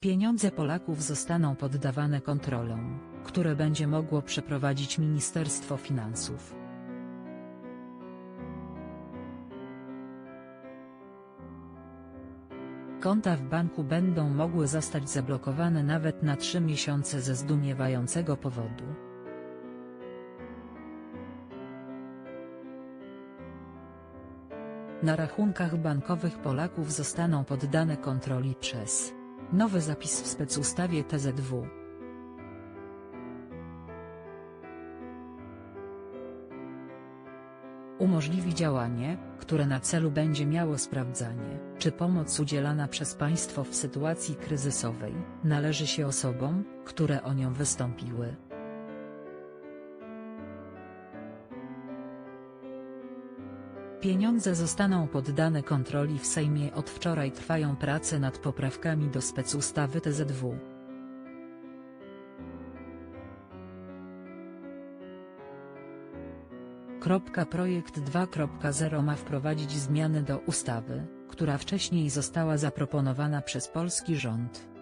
Pieniądze Polaków zostaną poddawane kontrolom, które będzie mogło przeprowadzić Ministerstwo Finansów. Konta w banku będą mogły zostać zablokowane nawet na trzy miesiące ze zdumiewającego powodu. Na rachunkach bankowych Polaków zostaną poddane kontroli przez nowy zapis w specustawie TZW. Umożliwi działanie, które na celu będzie miało sprawdzanie, czy pomoc udzielana przez państwo w sytuacji kryzysowej należy się osobom, które o nią wystąpiły. Pieniądze zostaną poddane kontroli w Sejmie. Od wczoraj trwają prace nad poprawkami do specustawy TZW. Projekt 2.0 ma wprowadzić zmiany do ustawy, która wcześniej została zaproponowana przez polski rząd.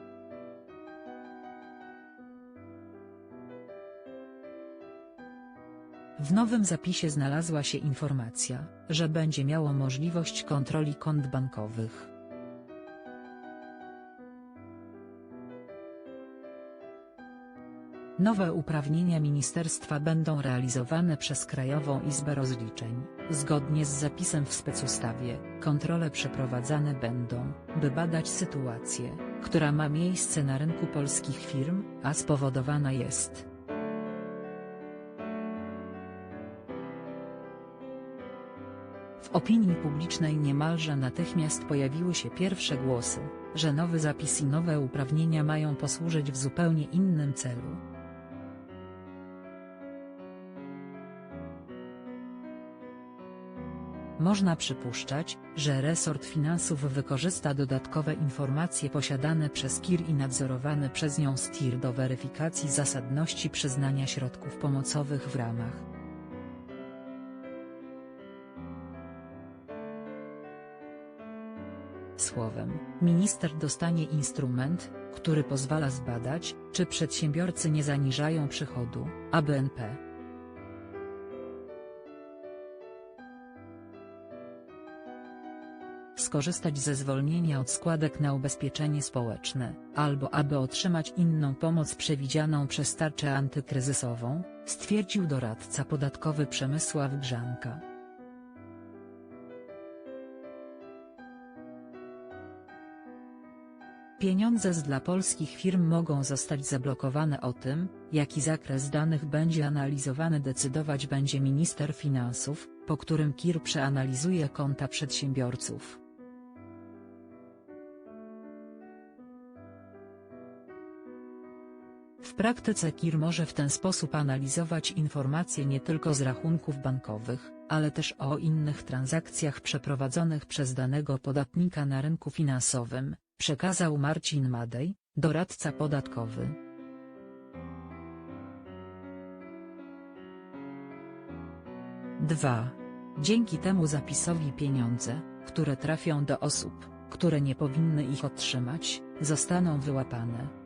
W nowym zapisie znalazła się informacja, że będzie miało możliwość kontroli kont bankowych. Nowe uprawnienia ministerstwa będą realizowane przez Krajową Izbę Rozliczeń. Zgodnie z zapisem w specustawie, kontrole przeprowadzane będą, by badać sytuację, która ma miejsce na rynku polskich firm, a spowodowana jest W opinii publicznej niemalże natychmiast pojawiły się pierwsze głosy, że nowy zapis i nowe uprawnienia mają posłużyć w zupełnie innym celu. Można przypuszczać, że resort finansów wykorzysta dodatkowe informacje posiadane przez KIR i nadzorowane przez nią STIR do weryfikacji zasadności przyznania środków pomocowych w ramach Słowem, minister dostanie instrument, który pozwala zbadać, czy przedsiębiorcy nie zaniżają przychodu, a BNP. Skorzystać ze zwolnienia od składek na ubezpieczenie społeczne, albo aby otrzymać inną pomoc przewidzianą przez tarczę antykryzysową, stwierdził doradca podatkowy Przemysław Grzanka. Pieniądze z dla polskich firm mogą zostać zablokowane o tym, jaki zakres danych będzie analizowany decydować będzie minister finansów, po którym KIR przeanalizuje konta przedsiębiorców. W praktyce KIR może w ten sposób analizować informacje nie tylko z rachunków bankowych, ale też o innych transakcjach przeprowadzonych przez danego podatnika na rynku finansowym, Przekazał Marcin Madej, doradca podatkowy. Dwa. Dzięki temu zapisowi pieniądze, które trafią do osób, które nie powinny ich otrzymać, zostaną wyłapane.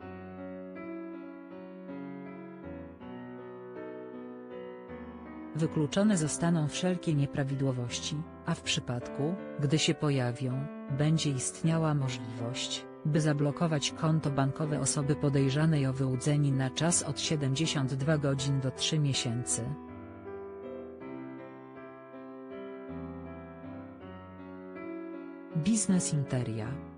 Wykluczone zostaną wszelkie nieprawidłowości, a w przypadku, gdy się pojawią, będzie istniała możliwość, by zablokować konto bankowe osoby podejrzanej o wyłudzenie na czas od 72 godzin do 3 miesięcy. Biznes Interia